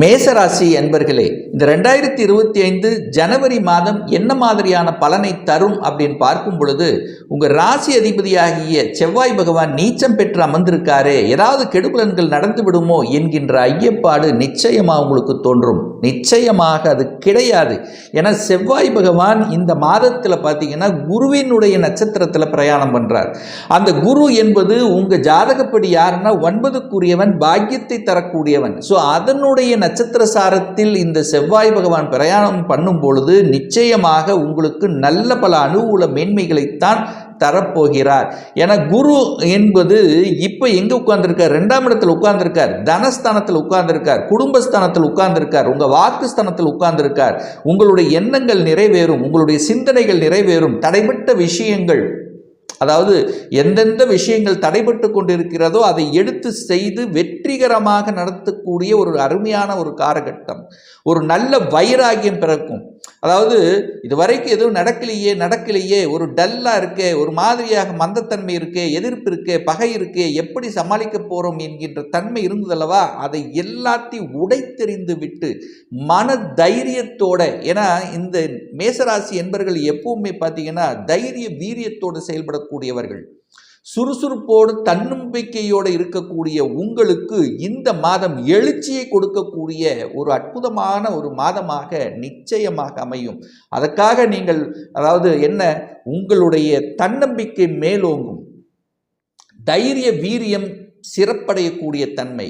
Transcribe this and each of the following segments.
மேசராசி என்பர்களே இந்த ரெண்டாயிரத்தி இருபத்தி ஐந்து ஜனவரி மாதம் என்ன மாதிரியான பலனை தரும் அப்படின்னு பார்க்கும் பொழுது உங்கள் ராசி அதிபதியாகிய செவ்வாய் பகவான் நீச்சம் பெற்று அமர்ந்திருக்காரு. ஏதாவது கெடுபலன்கள் நடந்து விடுமோ என்கின்ற ஐயப்பாடு நிச்சயமாக உங்களுக்கு தோன்றும். நிச்சயமாக அது கிடையாது. ஏன்னா செவ்வாய் பகவான் இந்த மாதத்தில் பார்த்தீங்கன்னா குருவினுடைய நட்சத்திரத்தில் பிரயாணம் பண்றார். அந்த குரு என்பது உங்கள் ஜாதகப்படி யாருன்னா ஒன்பதுக்குரியவன் பாக்கியத்தை தரக்கூடியவன். ஸோ அதனுடைய நட்சத்திர சாரத்தில் இந்த செவ்வாய் பகவான் பிரயாணம் பண்ணும் பொழுது நிச்சயமாக உங்களுக்கு நல்ல பல அனுகூல மேன்மைகளைத்தான் தரப்போகிறார். என குரு என்பது இப்போ எங்கே உட்கார்ந்துருக்கார்? ரெண்டாம் இடத்தில் உட்கார்ந்துருக்கார். தனஸ்தானத்தில் உட்கார்ந்துருக்கார். குடும்பஸ்தானத்தில் உட்கார்ந்துருக்கார். உங்கள் வாக்குஸ்தானத்தில் உட்கார்ந்துருக்கார். உங்களுடைய எண்ணங்கள் நிறைவேறும். உங்களுடைய சிந்தனைகள் நிறைவேறும். தடைபட்ட விஷயங்கள் அதாவது எந்தெந்த விஷயங்கள் தடைபட்டு கொண்டிருக்கிறதோ அதை எடுத்து செய்து வெற்றிகரமாக நடத்தக்கூடிய ஒரு அருமையான ஒரு காலகட்டம். ஒரு நல்ல வைராகியம் பிறக்கும். அதாவது இதுவரைக்கும் எதுவும் நடக்கலையே நடக்கலையே ஒரு டல்லாக இருக்கே ஒரு மாதிரியாக மந்தத்தன்மை இருக்கே எதிர்ப்பு இருக்கே பகை இருக்கே எப்படி சமாளிக்க போகிறோம் என்கின்ற தன்மை இருந்ததல்லவா? அதை எல்லாத்தையும் உடைத்தெறிந்து விட்டு மன தைரியத்தோட ஏன்னா இந்த மேசராசி என்பவர்கள் எப்பவுமே பார்த்தீங்கன்னா தைரிய வீரியத்தோடு இருக்கக்கூடியவர்கள். சுறுசுறுப்போடு தன்னம்பிக்கையோடு இருக்கக்கூடிய உங்களுக்கு இந்த மாதம் எழுச்சியை கொடுக்கக்கூடிய ஒரு அற்புதமான ஒரு மாதமாக நிச்சயமாக அமையும். அதற்காக நீங்கள் அதாவது என்ன உங்களுடைய தன்னம்பிக்கை மேலோங்கும். தைரிய வீரியம் சிறப்படையக்கூடிய தன்மை.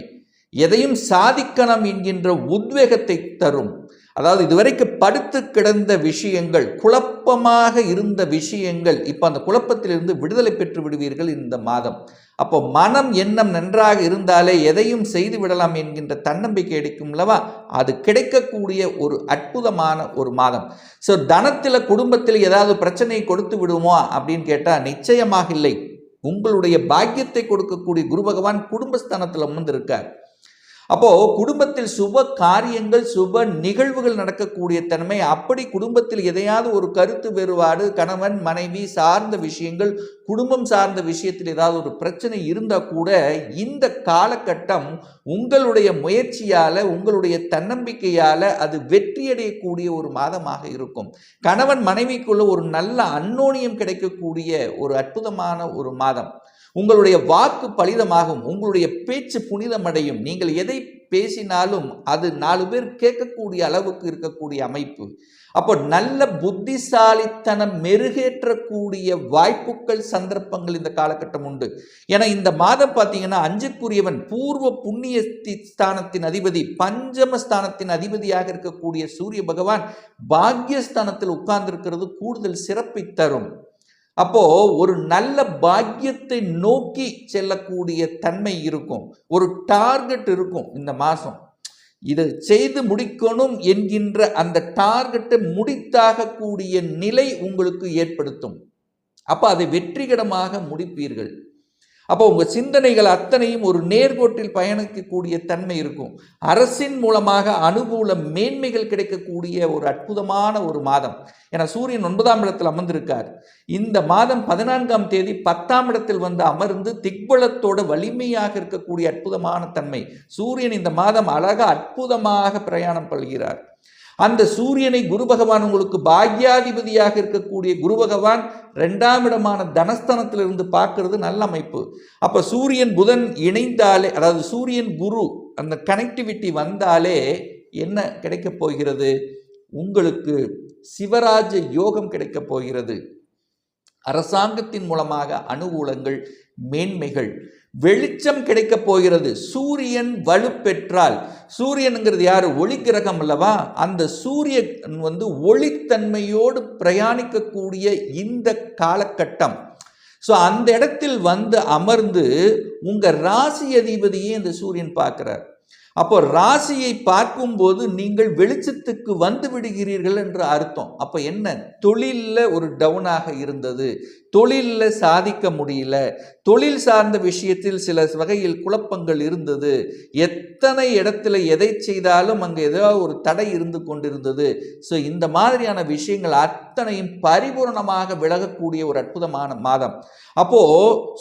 எதையும் சாதிக்கணும் என்கின்ற உத்வேகத்தை தரும். அதாவது இதுவரைக்கும் படுத்து கிடந்த விஷயங்கள் குழப்பமாக இருந்த விஷயங்கள் இப்போ அந்த குழப்பத்திலிருந்து விடுதலை பெற்று விடுவீர்கள் இந்த மாதம். அப்போ மனம் எண்ணம் நன்றாக இருந்தாலே எதையும் செய்து விடலாம் என்கின்ற தன்னம்பிக்கை அடிக்கும் அல்லவா? அது கிடைக்கக்கூடிய ஒரு அற்புதமான ஒரு மாதம். ஸோ தனத்தில் குடும்பத்தில் ஏதாவது பிரச்சனையை கொடுத்து விடுமோ அப்படின்னு கேட்டால் நிச்சயமாக இல்லை. உங்களுடைய பாக்கியத்தை கொடுக்கக்கூடிய குரு பகவான் குடும்பஸ்தானத்தில் அமர்ந்திருக்கார். அப்போ குடும்பத்தில் சுப காரியங்கள் சுப நிகழ்வுகள் நடக்கக்கூடிய தன்மை அப்படி குடும்பத்தில் எதையாவது ஒரு கருத்து வேறுபாடு கணவன் மனைவி சார்ந்த விஷயங்கள் குடும்பம் சார்ந்த விஷயத்தில் ஏதாவது ஒரு பிரச்சனை இருந்தால் கூட இந்த காலகட்டம் உங்களுடைய முயற்சியால் உங்களுடைய தன்னம்பிக்கையால் அது வெற்றியடையக்கூடிய ஒரு மாதமாக இருக்கும். கணவன் மனைவிக்குள்ள ஒரு நல்ல அன்னோனியம் கிடைக்கக்கூடிய ஒரு அற்புதமான ஒரு மாதம். உங்களுடைய வாக்கு பலிதமாகும் உங்களுடைய பேச்சு புனிதமடையும். நீங்கள் எதை பேசினாலும் அது நாலு பேர் கேட்கக்கூடிய அளவுக்கு இருக்கக்கூடிய அமைப்பு. அப்போ நல்ல புத்திசாலித்தனம் மெருகேற்றக்கூடிய வாய்ப்புகள் சந்தர்ப்பங்கள் இந்த காலகட்டம் உண்டு. ஏன்னா இந்த மாதம் பார்த்தீங்கன்னா அஞ்சுக்குரியவன் பூர்வ புண்ணிய ஸ்தானத்தின் அதிபதி பஞ்சம ஸ்தானத்தின் அதிபதியாக இருக்கக்கூடிய சூரிய பகவான் பாக்யஸ்தானத்தில் உட்கார்ந்திருக்கிறது கூடுதல் சிறப்பை தரும். அப்போ ஒரு நல்ல பாக்கியத்தை நோக்கி செல்லக்கூடிய தன்மை இருக்கும். ஒரு டார்கெட் இருக்கும் இந்த மாதம். இதை செய்து முடிக்கணும் என்கின்ற அந்த டார்கெட்டை முடித்தாகக்கூடிய நிலை உங்களுக்கு ஏற்படுத்தும். அப்போ அதை வெற்றிகரமாக முடிப்பீர்கள். அப்போ உங்கள் சிந்தனைகள் அத்தனையும் ஒரு நேர்கோட்டில் பயணிக்கக்கூடிய தன்மை இருக்கும். அரசின் மூலமாக அனுகூல மேன்மைகள் கிடைக்கக்கூடிய ஒரு அற்புதமான ஒரு மாதம். ஏன்னா சூரியன் ஒன்பதாம் இடத்தில் அமர்ந்திருக்கார். இந்த மாதம் பதினான்காம் தேதி பத்தாம் இடத்தில் வந்து அமர்ந்து திக்பலத்தோட வலிமையாக இருக்கக்கூடிய அற்புதமான தன்மை. சூரியன் இந்த மாதம் அழக அற்புதமாக பிரயாணம் பல்கிறார் அந்த சூரியனை குரு பகவான் உங்களுக்கு பாக்யாதிபதியாக இருக்கக்கூடிய குரு பகவான் ரெண்டாம் இடமான தனஸ்தனத்திலிருந்து பார்க்கறது நல்ல அமைப்பு. அப்போ சூரியன் புதன் இணைந்தாலே அதாவது சூரியன் குரு அந்த கனெக்டிவிட்டி வந்தாலே என்ன கிடைக்கப் போகிறது? உங்களுக்கு சிவராஜ யோகம் கிடைக்கப் போகிறது. அரசாங்கத்தின் மூலமாக அனுகூலங்கள் மேன்மைகள் வெளிச்சம் கிடைக்கப் போகிறது. சூரியன் வலுப்பெற்றால். சூரியனுங்கிறது யார்? ஒளி கிரகம் அல்லவா? அந்த சூரியன் வந்து ஒளித்தன்மையோடு பிரயாணிக்கக்கூடிய இந்த காலகட்டம். ஸோ அந்த இடத்தில் வந்து அமர்ந்து உங்கள் ராசி அதிபதியே இந்த சூரியன் பார்க்குறார். அப்போ ராசியை பார்க்கும்போது நீங்கள் வெளிச்சத்துக்கு வந்து விடுகிறீர்கள் என்று அர்த்தம். அப்போ என்ன? தொழிலில் ஒரு டவுனாக இருந்தது. தொழிலில் சாதிக்க முடியல. தொழில் சார்ந்த விஷயத்தில் சில வகையில் குழப்பங்கள் இருந்தது. எத்தனை இடத்துல எதை செய்தாலும் அங்கே ஏதாவது ஒரு தடை இருந்து கொண்டிருந்தது. ஸோ இந்த மாதிரியான விஷயங்கள் அத்தனையும் பரிபூரணமாக விலகக்கூடிய ஒரு அற்புதமான மாதம். அப்போ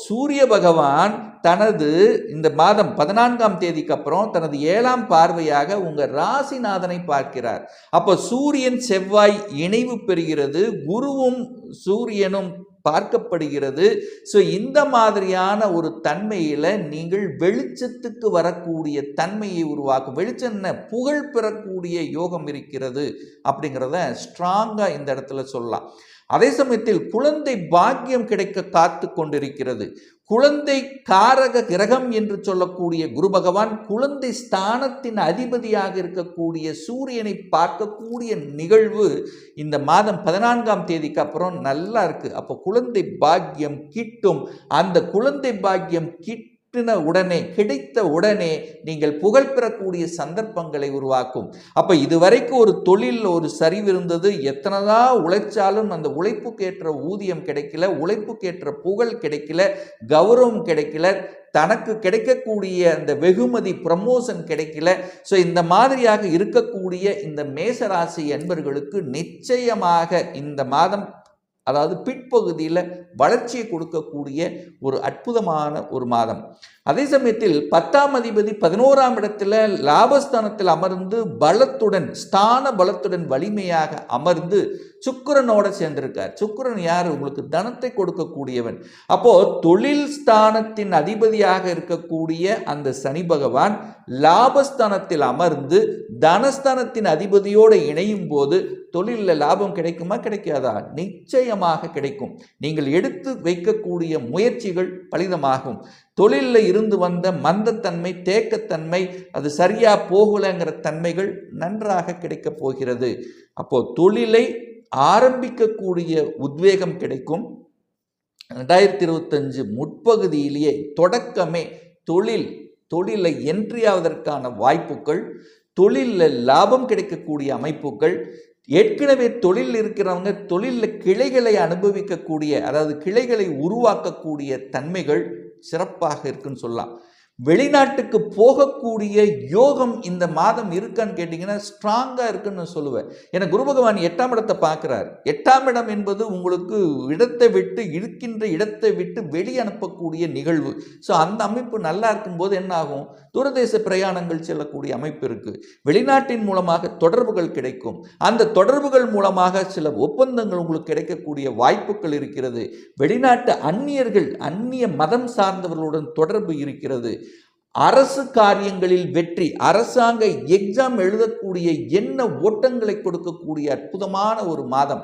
சூரிய பகவான் தனது இந்த மாதம் பதினான்காம் தேதிக்கு அப்புறம் தனது ஏழாம் பார்வையாக உங்கள் ராசிநாதனை பார்க்கிறார். அப்போ சூரியன் செவ்வாய் இணைவு பெறுகிறது. குருவும் சூரியனும் பார்க்கப்படுகிறது. ஸோ இந்த மாதிரியான ஒரு தன்மையில் நீங்கள் வெளிச்சத்துக்கு வரக்கூடிய தன்மையை உருவாக்கும். வெளிச்சம் என்ன? புகழ் பெறக்கூடிய யோகம் இருக்கிறது அப்படிங்கிறத ஸ்ட்ராங்காக இந்த இடத்துல சொல்லலாம். அதே சமயத்தில் குழந்தை பாக்கியம் கிடைக்க காத்து கொண்டிருக்கிறது. குழந்தை காரக கிரகம் என்று சொல்லக்கூடிய குரு பகவான் குழந்தை ஸ்தானத்தின் அதிபதியாக இருக்கக்கூடிய சூரியனை பார்க்கக்கூடிய நிகழ்வு இந்த மாதம் பதினான்காம் தேதிக்கு அப்புறம் நல்லா இருக்கு. அப்போ குழந்தை பாக்கியம் கிட்டும். அந்த குழந்தை பாக்கியம் கிட்டும் கிட்டின உடனே கிடைத்த உடனே நீங்கள் புகழ் பெறக்கூடிய சந்தர்ப்பங்களை உருவாக்கும். அப்போ இதுவரைக்கும் ஒரு தொழில் ஒரு சரிவு இருந்தது. எத்தனைதான் உழைச்சாலும் அந்த உழைப்புக்கேற்ற ஊதியம் கிடைக்கல உழைப்புக்கேற்ற புகழ் கிடைக்கல கௌரவம் கிடைக்கல தனக்கு கிடைக்கக்கூடிய அந்த வெகுமதி ப்ரமோஷன் கிடைக்கல. ஸோ இந்த மாதிரியாக இருக்கக்கூடிய இந்த மேசராசி என்பர்களுக்கு நிச்சயமாக இந்த மாதம் அதாவது பிற்பகுதியில் வளர்ச்சியை கொடுக்கக்கூடிய ஒரு அற்புதமான ஒரு மாதம். அதே சமயத்தில் பத்தாம் அதிபதி பதினோராம் இடத்துல லாபஸ்தானத்தில் அமர்ந்து பலத்துடன் ஸ்தான பலத்துடன் வலிமையாக அமர்ந்து சுக்கரனோட சேர்ந்திருக்கார். சுக்கிரன் யார்? உங்களுக்கு தனத்தை கொடுக்கக்கூடியவன். அப்போ தொழில் ஸ்தானத்தின் அதிபதியாக இருக்கக்கூடிய அந்த சனி பகவான் லாபஸ்தானத்தில் அமர்ந்து தனஸ்தானத்தின் அதிபதியோடு இணையும் போது தொழிலில் லாபம் கிடைக்குமா கிடைக்காதா? நிச்சயமாக கிடைக்கும். நீங்கள் எடுத்து வைக்கக்கூடிய முயற்சிகள் பலிதமாகும். தொழிலில் இருந்து வந்த மந்தத்தன்மை தேக்கத்தன்மை அது சரியாக போகலைங்கிற தன்மைகள் நன்றாக கிடைக்கப் போகிறது. அப்போது தொழிலை ஆரம்பிக்கக்கூடிய உத்வேகம் கிடைக்கும். ரெண்டாயிரத்தி இருபத்தஞ்சு முற்பகுதியிலேயே தொடக்கமே தொழில் தொழிலை என்ட்ரி ஆவதற்கான வாய்ப்புகள் தொழிலில் லாபம் கிடைக்கக்கூடிய அமைப்புகள் ஏற்கனவே தொழில் இருக்கிறவங்க தொழிலில் கிளைகளை அனுபவிக்கக்கூடிய அதாவது கிளைகளை உருவாக்கக்கூடிய தன்மைகள் சிறப்பாக இருக்குன்னு சொல்லலாம். வெளிநாட்டுக்கு போகக்கூடிய யோகம் இந்த மாதம் இருக்கான்னு கேட்டிங்கன்னா ஸ்ட்ராங்காக இருக்குன்னு நான் சொல்லுவேன். ஏன்னா குரு பகவான் எட்டாம் இடத்தை பார்க்குறாரு. எட்டாம் இடம் என்பது உங்களுக்கு இடத்தை விட்டு இருக்கின்ற இடத்தை விட்டு வெளி அனுப்பக்கூடிய நிகழ்வு. ஸோ அந்த அமைப்பு நல்லா இருக்கும்போது என்ன ஆகும்? தூரதேச பிரயாணங்கள் செல்லக்கூடிய அமைப்பு இருக்குது வெளிநாட்டின் மூலமாக தொடர்புகள் கிடைக்கும். அந்த தொடர்புகள் மூலமாக சில ஒப்பந்தங்கள் உங்களுக்கு கிடைக்கக்கூடிய வாய்ப்புகள் இருக்கிறது. வெளிநாட்டு அந்நியர்கள் அந்நிய மதம் சார்ந்தவர்களுடன் தொடர்பு இருக்கிறது. அரசு காரியங்களில் வெற்றி அரசாங்க எக்ஸாம் எழுதக்கூடிய என்ன ஓட்டங்களை கொடுக்கக்கூடிய அற்புதமான ஒரு மாதம்.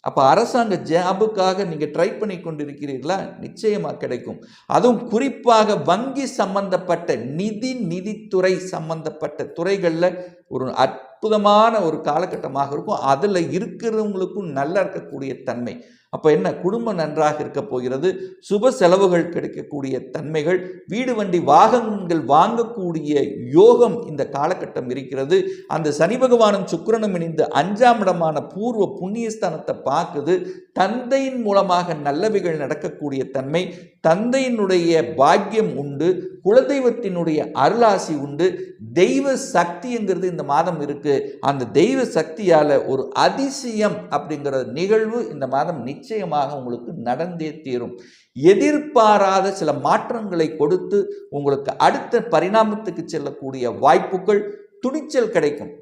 அப்போ அரசாங்க ஜாபுக்காக நீங்கள் ட்ரை பண்ணி கொண்டிருக்கிறீர்களா? நிச்சயமாக கிடைக்கும். அதுவும் குறிப்பாக வங்கி சம்பந்தப்பட்ட நிதி நிதித்துறை சம்பந்தப்பட்ட துறைகளில் ஒரு அற்புதமான ஒரு காலகட்டமாக இருக்கும். அதில் இருக்கிறவங்களுக்கும் நல்லா இருக்கக்கூடிய தன்மை. அப்போ என்ன? குடும்பம் நன்றாக இருக்க போகிறது. சுப செலவுகள் கிடைக்கக்கூடிய தன்மைகள் வீடு வண்டி வாகனங்கள் வாங்கக்கூடிய யோகம் இந்த காலகட்டம் இருக்கிறது. அந்த சனி பகவானும் சுக்கிரனும் இணைந்து அஞ்சாம் இடமான பூர்வ புண்ணியஸ்தானத்தை பார்க்குது. தந்தையின் மூலமாக நல்லவைகள் நடக்கக்கூடிய தன்மை தந்தையினுடைய பாக்கியம் உண்டு குலதெய்வத்தினுடைய அருளாசி உண்டு தெய்வ சக்திங்கிறது இந்த மாதம் இருக்குது அந்த தெய்வ சக்தியால் ஒரு அதிசயம் அப்படிங்கிற நிகழ்வு இந்த மாதம் நிச்சயமாக உங்களுக்கு நடந்தே தீரும். எதிர்பாராத சில மாற்றங்களை கொடுத்து உங்களுக்கு அடுத்த பரிணாமத்துக்கு செல்லக்கூடிய வாய்ப்புகள் துணிச்சல் கிடைக்கும்.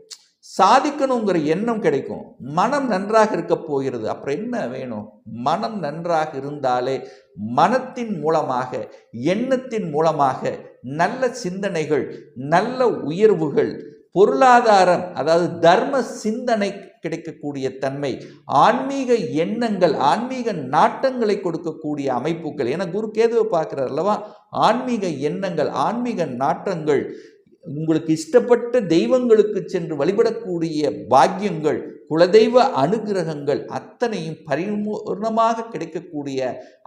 சாதிக்கணுங்கிற எண்ணம் கிடைக்கும். மனம் நன்றாக இருக்க போகிறது. அப்புறம் என்ன வேணும்? மனம் நன்றாக இருந்தாலே மனத்தின் மூலமாக எண்ணத்தின் மூலமாக நல்ல சிந்தனைகள் நல்ல உயர்வுகள் பொருளாதாரம் அதாவது தர்ம சிந்தனை கிடைக்கக்கூடிய தன்மை ஆன்மீக எண்ணங்கள் ஆன்மீக நாட்டங்களை கொடுக்கக்கூடிய அமைப்புகள். ஏன்னா குரு கேதுவை பார்க்குறார் அல்லவா? ஆன்மீக எண்ணங்கள் ஆன்மீக நாட்டங்கள் உங்களுக்கு இஷ்டப்பட்ட தெய்வங்களுக்கு சென்று வழிபடக்கூடிய பாக்கியங்கள் குலதெய்வ அனுகிரகங்கள் அத்தனையும் பரிபூர்ணமாக கிடைக்கக்கூடிய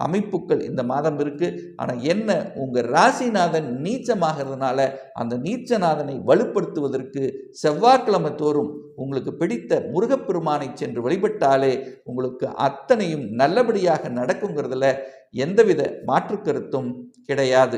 அமைப்புகள் இந்த மாதம் இருக்கு. ஆனால் என்ன? உங்கள் ராசிநாதன் நீச்சமாகிறதுனால அந்த நீச்சநாதனை வலுப்படுத்துவதற்கு செவ்வாய்க்கிழமை தோறும் உங்களுக்கு பிடித்த முருகப்பெருமானை சென்று வழிபட்டாலே உங்களுக்கு அத்தனையும் நல்லபடியாக நடக்குங்கிறதுல எந்தவித மாற்று கருத்தும் கிடையாது.